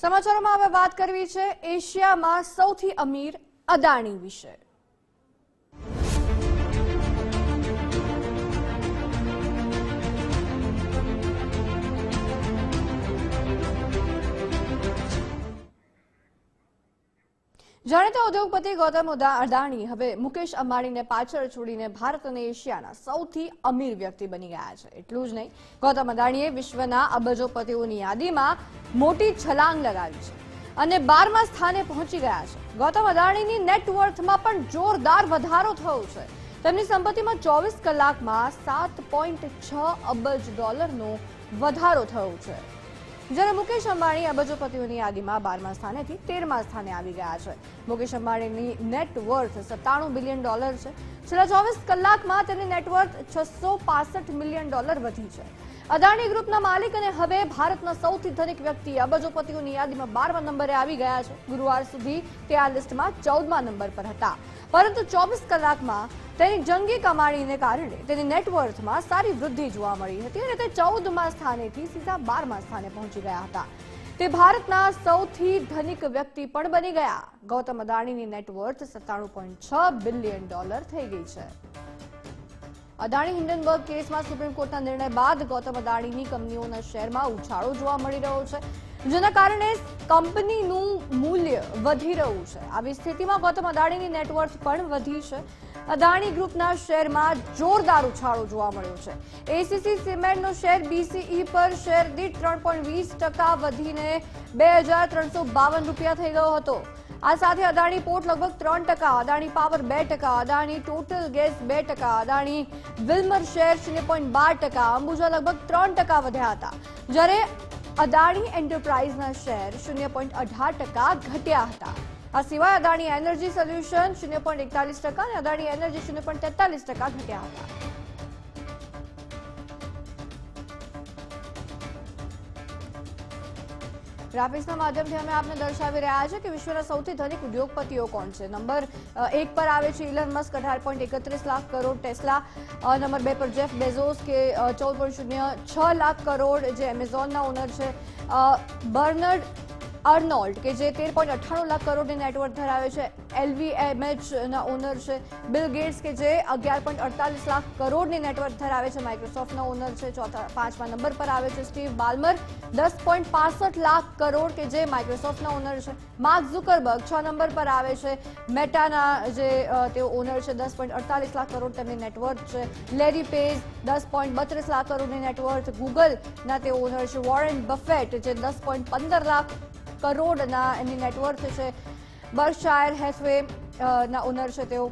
સમાચારોમાં હવે વાત કરવી છે એશિયામાં સૌથી અમીર અદાણી વિશે. જાણીતા ઉદ્યોગપતિ ગૌતમ અદાણી હવે મુકેશ અંબાણીને પાછળ છોડીને ભારત અને એશિયાના સૌથી અમીર વ્યક્તિ બની ગયા છે. એટલું જ નહીં, ગૌતમ અદાણીએ વિશ્વના અબજોપતિઓની યાદીમાં મોટી છલાંગ લગાવી છે અને બારમા સ્થાને પહોંચી ગયા છે. ગૌતમ અદાણીની નેટવર્થમાં પણ જોરદાર વધારો થયો છે. તેમની સંપત્તિમાં ચોવીસ કલાકમાં સાત પોઈન્ટ છ અબજ ડોલરનો વધારો થયો છે. જ્યારે મુકેશ અંબાણી અબજોપતિઓની યાદીમાં બારમા સ્થાનેથી તેરમા સ્થાને આવી ગયા છે. મુકેશ અંબાણીની નેટ વર્થ સત્તાણું બિલિયન ડોલર છે. છેલ્લા ચોવીસ કલાકમાં તેની નેટવર્થ છસો મિલિયન ડોલર વધી છે. અદાણી ગ્રુપના માલિક અને હવે ભારતના સૌથી ધનિક વ્યક્તિ અબજોપતિઓની યાદીમાં બારમા નંબરે આવી ગયા છે. ગુરુવાર સુધી તે આ લિસ્ટમાં ચૌદમા નંબર પર હતા. પરંતુ ચોવીસ કલાકમાં તેની જંગી કમાણીને કારણે તેની નેટવર્થમાં સારી વૃદ્ધિ જોવા મળી હતી અને તે ચૌદમા સ્થાનેથી સીધા બારમા સ્થાને પહોંચી ગયા હતા. તે ભારતના સૌથી ધનિક વ્યક્તિ પણ બની ગયા. ગૌતમ અદાણીની નેટવર્થ સત્તાણું પોઈન્ટ છ બિલિયન ડોલર થઈ ગઈ છે. અદાણી હિન્ડનબર્ગ કેસમાં સુપ્રીમ કોર્ટના નિર્ણય બાદ ગૌતમ અદાણીની કંપનીઓના શેરમાં ઉછાળો જોવા મળી રહ્યો છે. જેના કારણે કંપનીનું મૂલ્ય વધી રહ્યું છે. આવી સ્થિતિમાં ગૌતમ અદાણીની નેટવર્થ પણ વધી છે. અદાણી ગ્રુપના શેરમાં જોરદાર ઉછાળો જોવા મળ્યો છે. એસીસી સિમેન્ટનો શેર બીસીઈ પર શેર દીઠ ત્રણ પોઈન્ટ વીસ ટકા વધીને બે હજાર ત્રણસો બાવન રૂપિયા થઈ ગયો હતો. આ સાથે અદાણી પોર્ટ લગભગ ત્રણ ટકા, અદાણી પાવર બે ટકા, અદાણી ટોટલ ગેસ બે ટકા, અદાણી વિલ્મર શેર શૂન્ય પોઈન્ટ બાર ટકા, અંબુજા લગભગ ત્રણ ટકા વધ્યા હતા. જ્યારે અદાણી એન્ટરપ્રાઇઝના શેર શૂન્ય પોઈન્ટ અઢાર ટકા ઘટ્યા હતા. આ સિવાય અદાણી એનર્જી સોલ્યુશન શૂન્ય પોઈન્ટ એકતાલીસ ટકા અને અદાણી એનર્જી શૂન્ય પોઈન્ટ તેતાલીસ ટકા ઘટ્યા હતા. ગ્રાફિક્સના માધ્યમથી અમે આપને દર્શાવી રહ્યા છે કે વિશ્વના સૌથી ધનિક ઉદ્યોગપતિઓ કોણ છે? નંબર એક પર આવે છે ઇલન મસ્ક અઢાર પોઈન્ટ એકત્રીસ લાખ કરોડ ટેસ્લા નંબર બે પર જેફ બેઝોસ કે ચૌદ પોઈન્ટ શૂન્ય છ લાખ કરોડ જે એમેઝોનના ઓનર છે. બર્નર્ડ અર્નોલ્ડ, કે જે તેર પોઈન્ટ અઠ્ઠાણું લાખ કરોડની નેટવર્ક ધરાવે છે. એલવીએમએચ ના ઓનર છે બિલ ગેટ્સ કે જે અગિયાર પોઈન્ટ અડતાલીસ લાખ કરોડની નેટવર્ક ધરાવે છે. માઇક્રોસોફ્ટના ઓનર છે, ચોથા, પાંચમા નંબર પર આવે છે સ્ટીવ બાલ્મર દસ પોઈન્ટ પાસઠ લાખ કરોડ, કે જે માઇક્રોસોફ્ટના ઓનર છે માર્ક ઝુકરબર્ગ છ નંબર પર આવે છે. મેટાના જે તેઓ ઓનર છે, દસ પોઈન્ટ અડતાલીસ લાખ કરોડ તેમની નેટવર્ક છે. લેરી પેજ દસ પોઈન્ટ બત્રીસ લાખ કરોડની નેટવર્ક ગૂગલના તેઓ ઓનર છે વોરેન બફેટ જે દસ પોઈન્ટ પંદર લાખ કરોડના એની નેટવર્થ છે. બર્કશાયર હેથવે ના ઓનર છે તેઓ.